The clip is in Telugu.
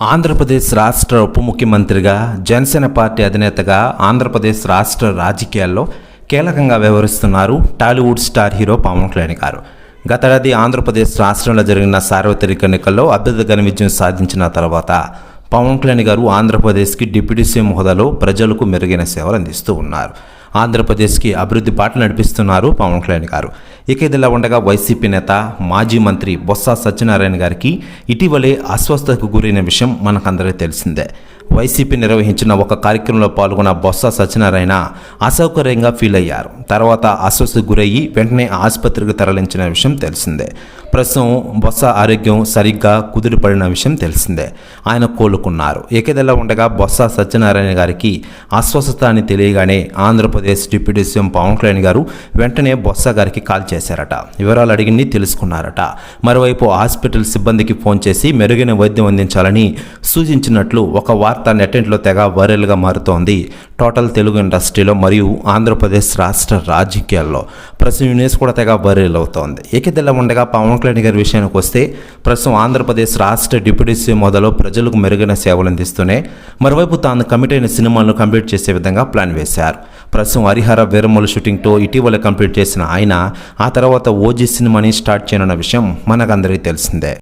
ఆంధ్రప్రదేశ్ రాష్ట్ర ఉప ముఖ్యమంత్రిగా జనసేన పార్టీ అధినేతగా ఆంధ్రప్రదేశ్ రాష్ట్ర రాజకీయాల్లో కీలకంగా వ్యవహరిస్తున్నారు టాలీవుడ్ స్టార్ హీరో పవన్ కళ్యాణ్ గారు. గతేడాది ఆంధ్రప్రదేశ్ రాష్ట్రంలో జరిగిన సార్వత్రిక ఎన్నికల్లో అభ్యర్థిగా విజయం సాధించిన తర్వాత పవన్ కళ్యాణ్ గారు ఆంధ్రప్రదేశ్కి డిప్యూటీ సీఎం హోదాలో ప్రజలకు మెరుగైన సేవలు అందిస్తూ ఉన్నారు. ఆంధ్రప్రదేశ్కి అభివృద్ధి పాటలు నడిపిస్తున్నారు పవన్ కళ్యాణ్ గారు. ఇక ఇదిలా ఉండగా వైసీపీ నేత మాజీ మంత్రి బొత్స సత్యనారాయణ గారికి ఇటీవలే అస్వస్థతకు గురైన విషయం మనకందరికీ తెలిసిందే. వైసీపీ నిర్వహించిన ఒక కార్యక్రమంలో పాల్గొన్న బొత్స సత్యనారాయణ అసౌకర్యంగా ఫీల్ అయ్యారు. తర్వాత అస్వస్థకు గురయ్యి వెంటనే ఆసుపత్రికి తరలించిన విషయం తెలిసిందే. ప్రస్తుతం బొత్స ఆరోగ్యం సరిగ్గా కుదిరిపడిన విషయం తెలిసిందే. ఆయన కోలుకున్నారు. ఏకేదలా ఉండగా బొత్స సత్యనారాయణ గారికి అస్వస్థత అని తెలియగానే ఆంధ్రప్రదేశ్ డిప్యూటీ సీఎం పవన్ కళ్యాణ్ గారు వెంటనే బొత్స గారికి కాల్ చేశారట. వివరాలు అడిగింది తెలుసుకున్నారట. మరోవైపు హాస్పిటల్ సిబ్బందికి ఫోన్ చేసి మెరుగైన వైద్యం అందించాలని సూచించినట్లు ఒక వార్త నెట్టింట్లో తెగ వైరల్గా మారుతోంది. టోటల్ తెలుగు ఇండస్ట్రీలో మరియు ఆంధ్రప్రదేశ్ రాష్ట్ర రాజకీయాల్లో ప్రస్తుతం న్యూస్ కూడా తెగ వైరల్ అవుతోంది. ఏకదెల్ల ఉండగా పవన్ కళ్యాణి గారి విషయానికి వస్తే ప్రస్తుతం ఆంధ్రప్రదేశ్ రాష్ట్ర డిప్యూటీ సీఎం హోదాలో ప్రజలకు మెరుగైన సేవలు అందిస్తూనే మరోవైపు తాను కమిట్ అయిన సినిమాలను కంప్లీట్ చేసే విధంగా ప్లాన్ వేశారు. ప్రస్తుతం హరిహర వీరమల షూటింగ్తో ఇటీవల కంప్లీట్ చేసిన ఆయన ఆ తర్వాత ఓజీ సినిమాని స్టార్ట్ చేయనున్న విషయం మనకందరికీ తెలిసిందే.